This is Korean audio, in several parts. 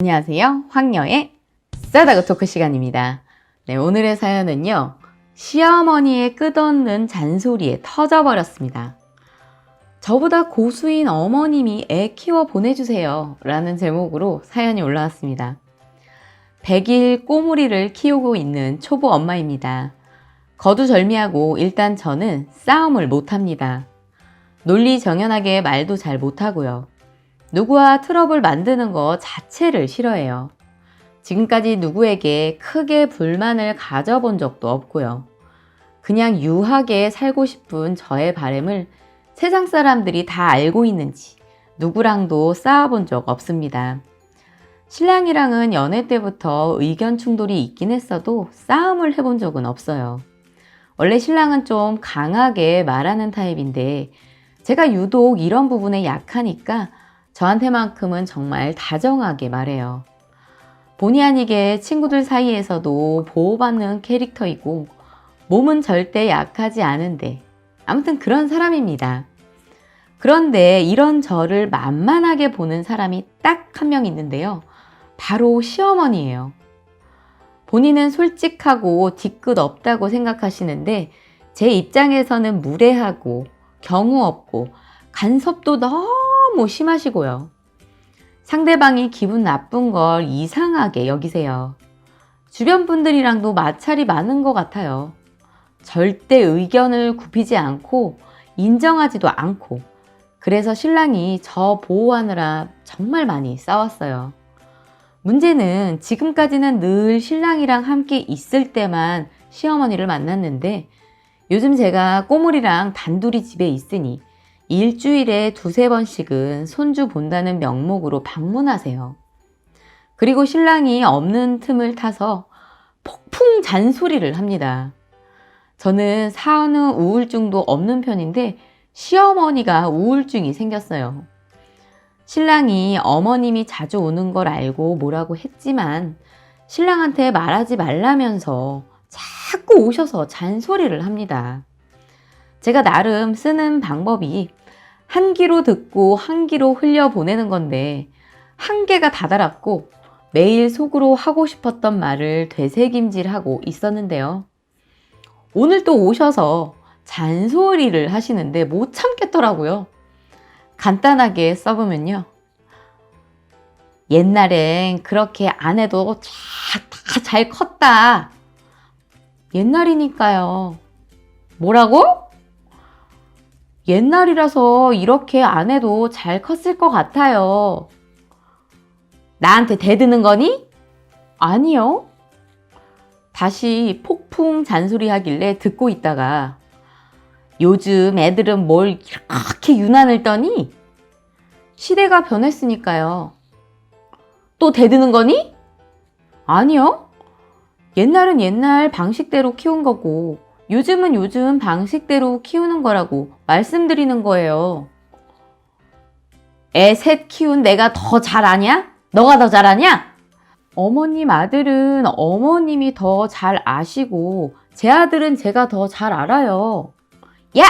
안녕하세요. 황녀의 싸다고 토크 시간입니다. 네, 오늘의 사연은요. 시어머니의 끝없는 잔소리에 터져버렸습니다. 저보다 고수인 어머님이 애 키워 보내주세요. 라는 제목으로 사연이 올라왔습니다. 100일 꼬물이를 키우고 있는 초보 엄마입니다. 거두절미하고 일단 저는 싸움을 못합니다. 논리정연하게 말도 잘 못하고요. 누구와 트러블 만드는 것 자체를 싫어해요. 지금까지 누구에게 크게 불만을 가져본 적도 없고요. 그냥 유하게 살고 싶은 저의 바램을 세상 사람들이 다 알고 있는지 누구랑도 싸워본 적 없습니다. 신랑이랑은 연애 때부터 의견 충돌이 있긴 했어도 싸움을 해본 적은 없어요. 원래 신랑은 좀 강하게 말하는 타입인데 제가 유독 이런 부분에 약하니까 저한테만큼은 정말 다정하게 말해요. 본의 아니게 친구들 사이에서도 보호받는 캐릭터이고 몸은 절대 약하지 않은데 아무튼 그런 사람입니다. 그런데 이런 저를 만만하게 보는 사람이 딱 한 명 있는데요. 바로 시어머니예요. 본인은 솔직하고 뒤끝 없다고 생각하시는데 제 입장에서는 무례하고 경우 없고 간섭도 너무 심하시고요. 상대방이 기분 나쁜 걸 이상하게 여기세요. 주변 분들이랑도 마찰이 많은 것 같아요. 절대 의견을 굽히지 않고 인정하지도 않고 그래서 신랑이 저 보호하느라 정말 많이 싸웠어요. 문제는 지금까지는 늘 신랑이랑 함께 있을 때만 시어머니를 만났는데 요즘 제가 꼬물이랑 단둘이 집에 있으니 일주일에 두세 번씩은 손주 본다는 명목으로 방문하세요. 그리고 신랑이 없는 틈을 타서 폭풍 잔소리를 합니다. 저는 사는 우울증도 없는 편인데 시어머니가 우울증이 생겼어요. 신랑이 어머님이 자주 오는 걸 알고 뭐라고 했지만 신랑한테 말하지 말라면서 자꾸 오셔서 잔소리를 합니다. 제가 나름 쓰는 방법이 한 귀로 듣고 한 귀로 흘려 보내는 건데 한계가 다다랐고 매일 속으로 하고 싶었던 말을 되새김질하고 있었는데요. 오늘 또 오셔서 잔소리를 하시는데 못 참겠더라고요. 간단하게 써보면요. 옛날엔 그렇게 안 해도 다잘 컸다. 옛날이니까요. 뭐라고? 옛날이라서 이렇게 안 해도 잘 컸을 것 같아요. 나한테 대드는 거니? 아니요. 다시 폭풍 잔소리 하길래 듣고 있다가 요즘 애들은 뭘 이렇게 유난을 떠니? 시대가 변했으니까요. 또 대드는 거니? 아니요. 옛날은 옛날 방식대로 키운 거고 요즘은 요즘 방식대로 키우는 거라고 말씀드리는 거예요. 애 셋 키운 내가 더잘 아냐? 너가 더 잘하냐? 어머님 아들은 어머님이 더 잘 아시고 제 아들은 제가 더 잘 알아요. 야!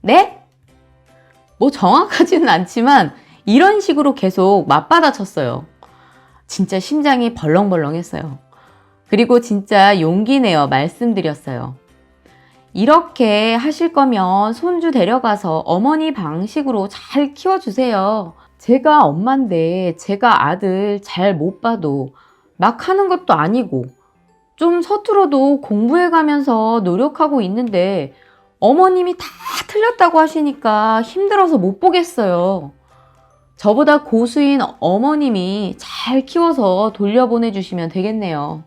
네? 뭐 정확하지는 않지만 이런 식으로 계속 맞받아쳤어요. 진짜 심장이 벌렁벌렁했어요. 그리고 진짜 용기 내어 말씀드렸어요. 이렇게 하실 거면 손주 데려가서 어머니 방식으로 잘 키워주세요. 제가 엄마인데 제가 아들 잘 못 봐도 막 하는 것도 아니고 좀 서툴어도 공부해 가면서 노력하고 있는데 어머님이 다 틀렸다고 하시니까 힘들어서 못 보겠어요. 저보다 고수인 어머님이 잘 키워서 돌려보내주시면 되겠네요.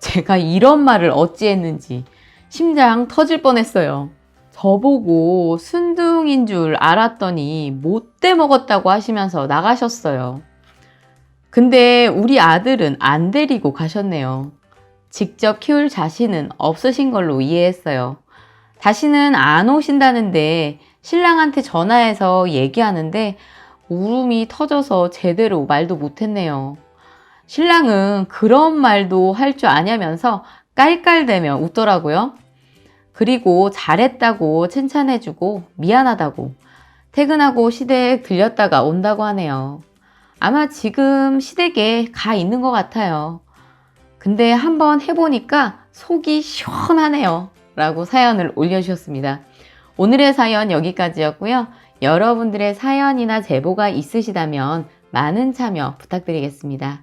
제가 이런 말을 어찌했는지 심장 터질 뻔했어요. 저보고 순둥인 줄 알았더니 못돼 먹었다고 하시면서 나가셨어요. 근데 우리 아들은 안 데리고 가셨네요. 직접 키울 자신은 없으신 걸로 이해했어요. 다시는 안 오신다는데 신랑한테 전화해서 얘기하는데 울음이 터져서 제대로 말도 못했네요. 신랑은 그런 말도 할 줄 아냐면서 깔깔대며 웃더라고요. 그리고 잘했다고 칭찬해주고 미안하다고 퇴근하고 시댁 들렸다가 온다고 하네요. 아마 지금 시댁에 가 있는 것 같아요. 근데 한번 해보니까 속이 시원하네요. 라고 사연을 올려주셨습니다. 오늘의 사연 여기까지였고요. 여러분들의 사연이나 제보가 있으시다면 많은 참여 부탁드리겠습니다.